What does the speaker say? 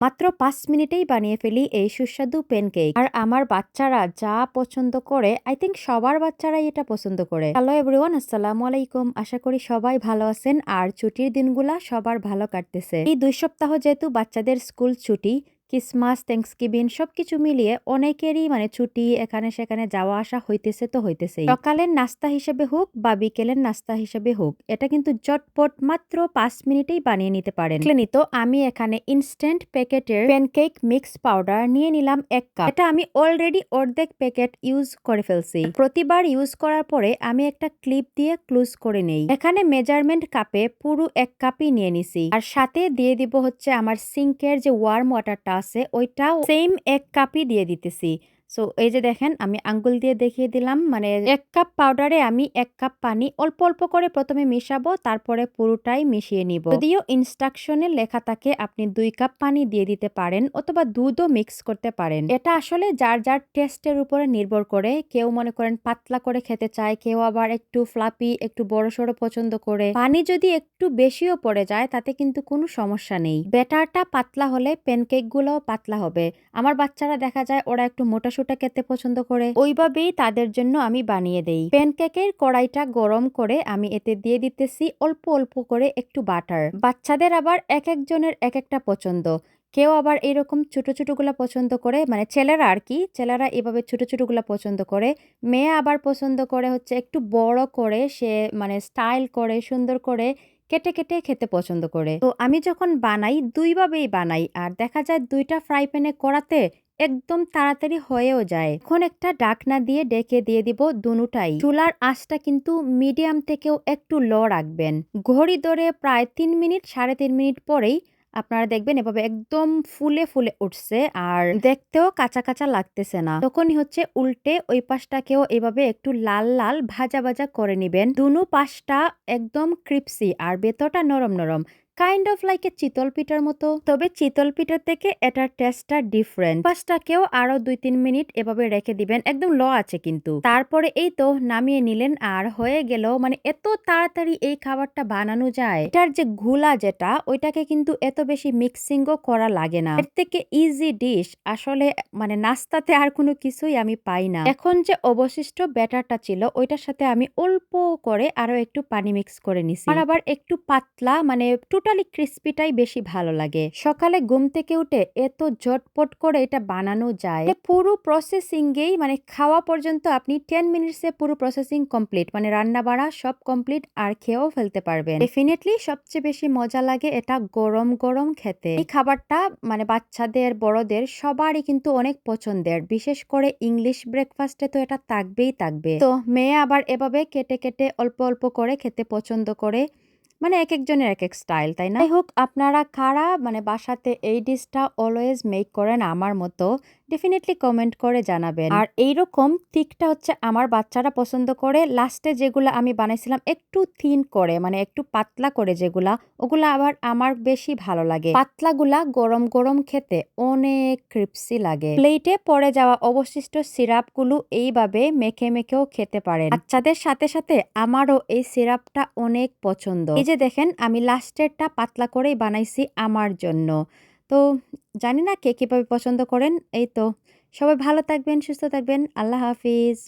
মাত্র পাঁচ মিনিটেই বানিয়ে ফেলি এই সুস্বাদু প্যানকেক আর আমার বাচ্চারা যা পছন্দ করে আই থিঙ্ক সবার বাচ্চারাই এটা পছন্দ করে। হ্যালো এভরিওয়ান আসসালামু আলাইকুম। আশা করি সবাই ভালো আছেন। আর ছুটির দিনগুলা সবার ভালো কাটতেছে। এই দুই সপ্তাহ যেহেতু বাচ্চাদের স্কুল ছুটি ক্রিসমাস থ্যাংকসগিভিং সবকিছু মিলিয়ে অনেকেরই মানে ছুটি এখানে সেখানে যাওয়া আসা হইতেছে তো হইতেছে সকালের নাস্তা হিসেবে হোক বা বিকেলের নাস্তা হিসেবে হোক, এটা কিন্তু জটপট মাত্র পাঁচ মিনিটেই বানিয়ে নিতে পারেন। তো আমি এখানে ইনস্ট্যান্ট প্যাকেটের প্যানকেক মিক্স পাউডার নিয়ে নিলাম এক কাপ এটা আমি অলরেডি অর্ধেক প্যাকেট ইউজ করে ফেলছি। প্রতিবার ইউজ করার পরে আমি একটা ক্লিপ দিয়ে ক্লোজ করে নেই। এখানে মেজারমেন্ট কাপে পুরো এক কাপই নিয়ে নিছি। আর সাথে দিয়ে দিব হচ্ছে আমার সিঙ্কের যে ওয়ার্ম ওয়াটারটা আছে ওইটাও সেম এক কাপই দিয়ে দিতেছি। সো এই যে দেখেন, আমি আঙ্গুল দিয়ে দেখিয়ে দিলাম মানে এক কাপ পাউডারে আমি এক কাপ পানি অল্প অল্প করে প্রথমে মিশাবো, তারপরে পুরোটাই মিশিয়ে নিব। যদিও ইনস্ট্রাকশনে লেখা থাকে, আপনি দুই কাপ পানি দিয়ে দিতে পারেন অথবা দুধও মিক্স করতে পারেন। এটা আসলে যার যার টেস্টের উপরে নির্ভর করে। কেউ মনে করেন পাতলা করে খেতে চায়, কেউ আবার একটু ফ্লাপি একটু বড় সড়ো পছন্দ করে। পানি যদি একটু বেশিও পড়ে যায়, তাতে কিন্তু কোনো সমস্যা নেই। ব্যাটারটা পাতলা হলে প্যানকেক গুলোও পাতলা হবে। আমার বাচ্চারা দেখা যায়, ওরা একটু মোটা সোটা খেতে পছন্দ করে, ওইভাবেই তাদের জন্য আমি বানিয়ে দেই। প্যানকেকের কড়াইটা গরম করে আমি এতে দিয়ে দিতেছি অল্প অল্প করে একটু বাটার। বাচ্চাদের আবার এক একজনের এক একটা পছন্দ। কেউ আবার এরকম ছোট ছোটগুলো পছন্দ করে মানে ছেলেরা আর কি, ছেলেরা এভাবে ছোট ছোটগুলো পছন্দ করে। মেয়ে আবার পছন্দ করে হচ্ছে একটু বড় করে, সে মানে স্টাইল করে, সুন্দর করে, কেটে কেটে খেতে পছন্দ করে। তো আমি যখন বানাই, দুইভাবেই বানাই। আর দেখা যায় দুইটা ফ্রাই প্যানে করাতে একদম তাড়াতাড়ি হয়েও যায়। এখন একটা ডাকনা দিয়ে ডেকে দিয়ে দিব দুটাই চুলার আঁচটা কিন্তু মিডিয়াম থেকেও একটু ল রাখবেন। ঘড়ি ধরে প্রায় তিন মিনিট, সাড়ে তিন মিনিট পরেই আপনারা দেখবেন এভাবে একদম ফুলে ফুলে উঠছে আর দেখতেও কাঁচা কাঁচা লাগতেছে না। তখনই হচ্ছে উল্টে ওই পাশটাকেও এভাবে একটু লাল লাল ভাজা ভাজা করে নিবেন। দুনো পাশটা একদম ক্রিপসি আর ভেতরটা নরম নরম। কাইন্ড অফ লাইক এ চিতল পিঠার মতো। তবে চিতল পিঠার থেকে এটার টেস্টটা ডিফারেন্ট পাঁচটাকেও আরও দুই তিন মিনিট এভাবে রেখে দিবেন, একদম ল আছে কিন্তু। তারপরে এই তো নামিয়ে নিলেন আর হয়ে গেল মানে এত তাড়াতাড়ি এই খাবারটা বানানো যায়। এটার যে গুলা যেটা, ওইটাকে কিন্তু এত বেশি মিক্সিংও করা লাগে না। এর থেকে ইজি ডিশ আসলে মানে নাস্তাতে আর কোনো কিছুই আমি পাই না। এখন যে অবশিষ্ট ব্যাটারটা ছিল, ওইটার সাথে আমি অল্প করে আরও একটু পানি মিক্স করে নিছি। আর আবার একটু পাতলা মানে টোটালি ক্রিস্পিটাই বেশি ভালো লাগে। সকালে ঘুম থেকে উঠে এত ঝটপট করে এটা বানানো যায়। পুরো প্রসেসিংয়েই মানে খাওয়া পর্যন্ত আপনি টেন মিনিটসে পুরো প্রসেসিং কমপ্লিট মানে রান্না বাড়া সব কমপ্লিট আর খেয়েও ফেলতে পারবেন। ডেফিনেটলি সবচেয়ে বেশি মজা লাগে এটা গরম গরম খেতে। এই খাবারটা মানে বাচ্চাদের, বড়দের সবারই কিন্তু অনেক পছন্দের। বিশেষ করে ইংলিশ ব্রেকফাস্টে তো এটা থাকবেই থাকবে। তো মেয়ে আবার এভাবে কেটে কেটে অল্প অল্প করে খেতে পছন্দ করে। মানে এক একজনের এক এক স্টাইল, তাই না? হোক, আপনারা কারা? মানে বাসাতে এই ডিশটা অলওয়েজ মেক করেন আমার মতো। ডেফিনেটলি কমেন্ট করে জানাবেন। আর এইরকম থিকটা হচ্ছে আমার বাচ্চারা পছন্দ করে। লাস্টে যেগুলো আমি বানাইছিলাম একটু থিন করে মানে একটু পাতলা করে যেগুলা, ওগুলা আবার আমার বেশি ভালো লাগে। পাতলাগুলা গরম গরম খেতে অনেক ক্রিপসি লাগে। প্লেটে পড়ে যাওয়া অবশিষ্ট সিরাপগুলো এইভাবে মেখে মেখেও খেতে পারেন। বাচ্চাদের সাথে সাথে আমারও এই সিরাপটা অনেক পছন্দ। এই যে দেখেন, আমি লাস্টেরটা পাতলা করেই বানাইছি আমার জন্য। তো জানি না কে কীভাবে পছন্দ করেন, এই তো। সবাই ভালো থাকবেন, সুস্থ থাকবেন, আল্লাহ হাফিজ।